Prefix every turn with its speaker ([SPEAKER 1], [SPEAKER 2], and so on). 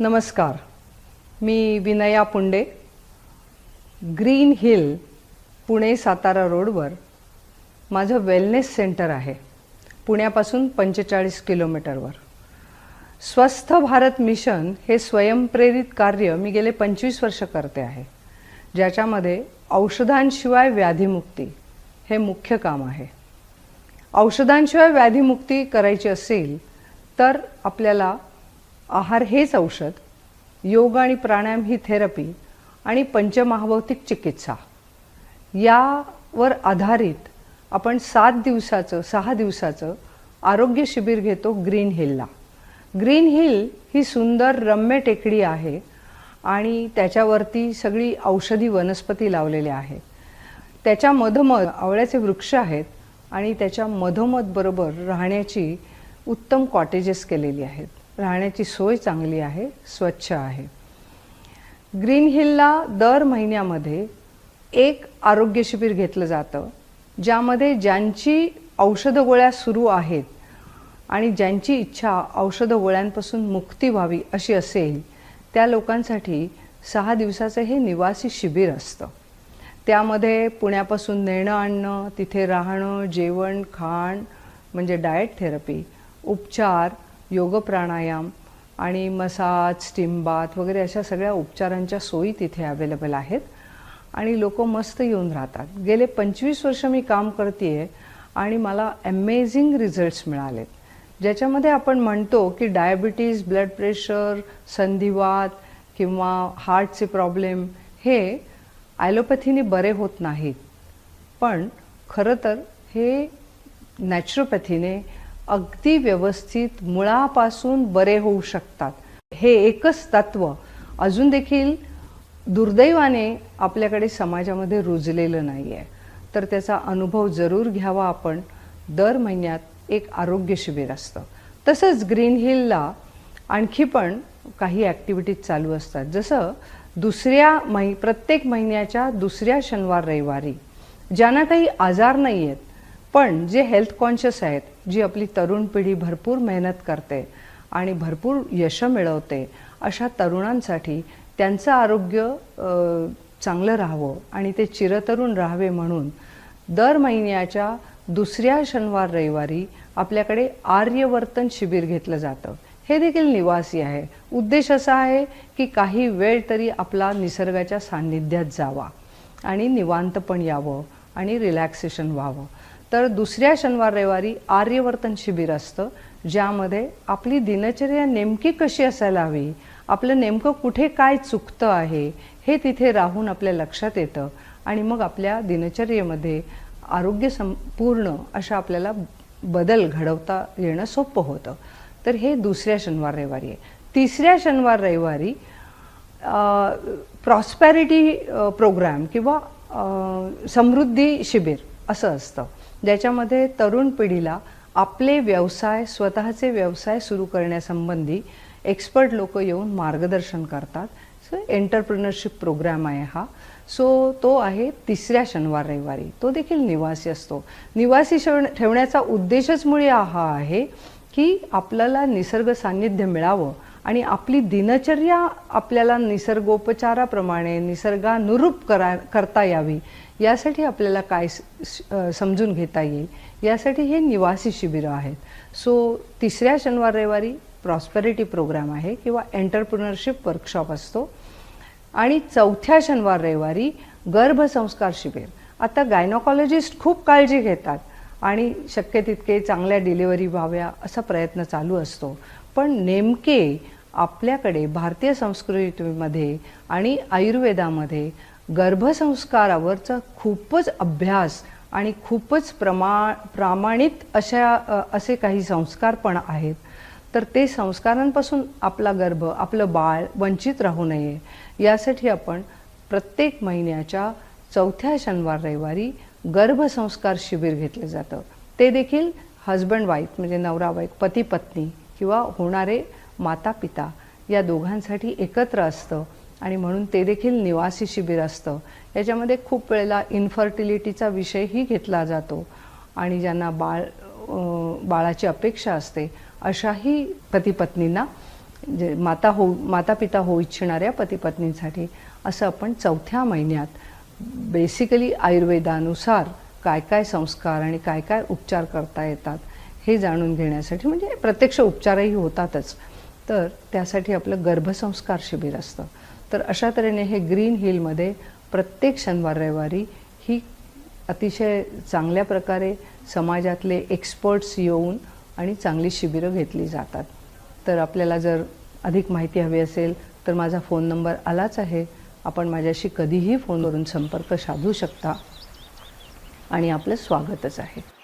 [SPEAKER 1] नमस्कार. मी Vinaya Punde green hill Pune Satara रोडवर माझं वेलनेस सेंटर आहे पुण्यापासून पंचेचाळीस किलोमीटरवर. स्वस्थ भारत मिशन हे स्वयंप्रेरित कार्य मी गेले पंचवीस वर्ष करते आहे ज्याच्यामध्ये औषधांशिवाय व्याधीमुक्ती हे मुख्य काम आहे. औषधांशिवाय व्याधीमुक्ती करायची असेल तर आपल्याला आहार हेच औषध योग आणि प्राणायाम ही थेरपी आणि पंचमहाभौतिक चिकित्सा. यावर आधारित आपण सात दिवसाचं सहा दिवसाचं आरोग्य शिबिर घेतो ग्रीन हिलला. ग्रीन हिल ही सुंदर रम्य टेकडी आहे आणि त्याच्यावरती सगळी औषधी वनस्पती लावलेल्या आहेत त्याच्या मधोमध आवळ्याचे वृक्ष आहेत आणि त्याच्या मधोमध बरोबर राहण्याची उत्तम कॉटेजेस केलेली आहेत. राहण्याची सोय चांगली आहे स्वच्छ आहे. ग्रीन हिलला दर महिन्यामध्ये एक आरोग्य शिबिर घेतलं जातं ज्यामध्ये ज्यांची औषध गोळ्या सुरू आहेत आणि ज्यांची इच्छा औषध गोळ्यांपासून मुक्ती व्हावी अशी असेल त्या लोकांसाठी सहा दिवसाचं हे निवासी शिबिर असतं. त्यामध्ये पुण्यापासून नेणं आणणं तिथे राहणं जेवण खाण म्हणजे डाएट थेरपी उपचार योग प्राणायाम आणि मसाज स्टीम बाथ वगैरे अशा सगळ्या उपचारांच्या सोयी तिथे अवेलेबल आहेत. आणि लोक मस्त येऊन राहतात. गेले पंचवीस वर्ष मी काम करते आणि मला अमेझिंग रिझल्ट्स मिळालेत. ज्याच्यामध्ये आपण म्हणतो की डायबिटीज ब्लड प्रेशर संधिवात किंवा हार्टचे प्रॉब्लेम हे ॲलोपॅथीने बरे होत नाहीत. पण खरं तर हे नॅचरोपॅथीने अगदी व्यवस्थित मुळापासून बरे होऊ शकतात. हे एकच तत्व अजून देखील दुर्दैवाने आपल्याकडे समाजामध्ये रुजलेलं नाही आहे तर त्याचा अनुभव जरूर घ्यावा आपण. दर महिन्यात एक आरोग्य शिबिर असतं. तसंच ग्रीन हिलला आणखी पण काही ॲक्टिव्हिटीज चालू असतात. जसं दुसऱ्या महि प्रत्येक महिन्याच्या दुसऱ्या शनिवार रविवारी ज्यांना काही आजार नाही आहेत पण जे हेल्थ कॉन्शियस आहेत जी आपली तरुण पिढी भरपूर मेहनत करते आणि भरपूर यश मिळवते अशा तरुणांसाठी त्यांचं आरोग्य चांगलं राहावं आणि ते चिरतरुण राहावे म्हणून दर महिन्याच्या दुसऱ्या शनिवार रविवारी आपल्याकडे आर्यवर्तन शिबिर घेतलं जातं. हे देखील निवासी आहे. उद्देश असा आहे की काही वेळ तरी आपला निसर्गाच्या सान्निध्यात जावा आणि निवांत पण यावं आणि रिलॅक्सेशन व्हावं. तर दुसऱ्या शनिवार रविवारी आर्यवर्तन शिबिर असतं ज्यामध्ये आपली दिनचर्या नेमकी कशी असायला हवी आपलं नेमकं कुठे काय चुकतं आहे हे तिथे राहून आपल्या लक्षात येतं आणि मग आपल्या दिनचर्येमध्ये आरोग्य संपूर्ण अशा आपल्याला बदल घडवता येणं सोपं होतं. तर हे दुसऱ्या शनिवार रविवारी आहे. तिसऱ्या शनिवार रविवारी प्रॉस्पॅरिटी प्रोग्रॅम किंवा समृद्धी शिबिर असं असतं. ज्याच्यामध्ये तरुण पिढीला आपले व्यवसाय स्वतःचे व्यवसाय सुरू करण्यासंबंधी एक्सपर्ट लोक येऊन मार्गदर्शन करतात. सो एंटरप्रिनरशिप प्रोग्राम आहे हा. सो तो आहे तिसऱ्या शनिवार रविवारी. तो देखील निवासी असतो. निवासी शेव- ठेवण्याचा उद्देशच मुळे हा आहे की आपल्याला निसर्ग सान्निध्य मिळावं. आणि आपली दिनचर्या आपल्याला निसर्गोपचाराप्रमाणे निसर्गानुरूप करा करता यावी. यासाठी आपल्याला काय समजून घेता येईल? यासाठी हे निवासी शिबिरं आहेत. सो तिसऱ्या शनिवार रविवारी प्रॉस्पेरिटी प्रोग्राम आहे किंवा एंटरप्रिनरशिप वर्कशॉप असतो. आणि चौथ्या शनिवार रविवारी गर्भसंस्कार शिबिर. आता गायनॉकॉलॉजिस्ट खूप काळजी घेतात आणि शक्य तितके चांगल्या डिलिव्हरी व्हाव्या असा प्रयत्न चालू असतो. पण नेमके आपल्याकडे भारतीय संस्कृतीमध्ये आणि आयुर्वेदामध्ये गर्भसंस्कारावरचा खूपच अभ्यास आणि खूपच प्रमा प्रामाणित अशा असे काही संस्कार पण आहेत. तर ते संस्कारांपासून आपला गर्भ आपलं बाळ वंचित राहू नये. यासाठी आपण प्रत्येक महिन्याच्या चौथ्या शनिवार रविवारी गर्भसंस्कार शिबिर घेतलं जातं. ते देखील हजबंड वाईफ म्हणजे नवरा वाईफ पती पत्नी किंवा होणारे माता पिता या दोघांसाठी एकत्र असतं आणि म्हणून ते देखील निवासी शिबिर असतं. याच्यामध्ये खूप वेळेला इन्फर्टिलिटीचा विषयही घेतला जातो आणि ज्यांना बाळ बाळाची अपेक्षा असते अशाही पतीपत्नींना जे माता हो माता पिता होऊ इच्छिणाऱ्या पतीपत्नींसाठी असं आपण चौथ्या महिन्यात बेसिकली आयुर्वेदानुसार काय काय संस्कार आणि काय काय उपचार करता येतात हे जाणून घेण्यासाठी म्हणजे प्रत्यक्ष उपचारही होतातच. तर त्यासाठी आपलं गर्भसंस्कार शिबिर असतं. तर अशा तऱ्हेने हे ग्रीन हिलमध्ये प्रत्येक शनिवार रविवारी ही अतिशय चांगल्या प्रकारे समाजातले एक्सपर्ट्स येऊन आणि चांगली शिबिरं घेतली जातात. तर आपल्याला जर अधिक माहिती हवी असेल तर माझा फोन नंबर आलाच आहे. आपण माझ्याशी कधीही फोनवरून संपर्क साधू शकता. आणि आपलं स्वागतच आहे.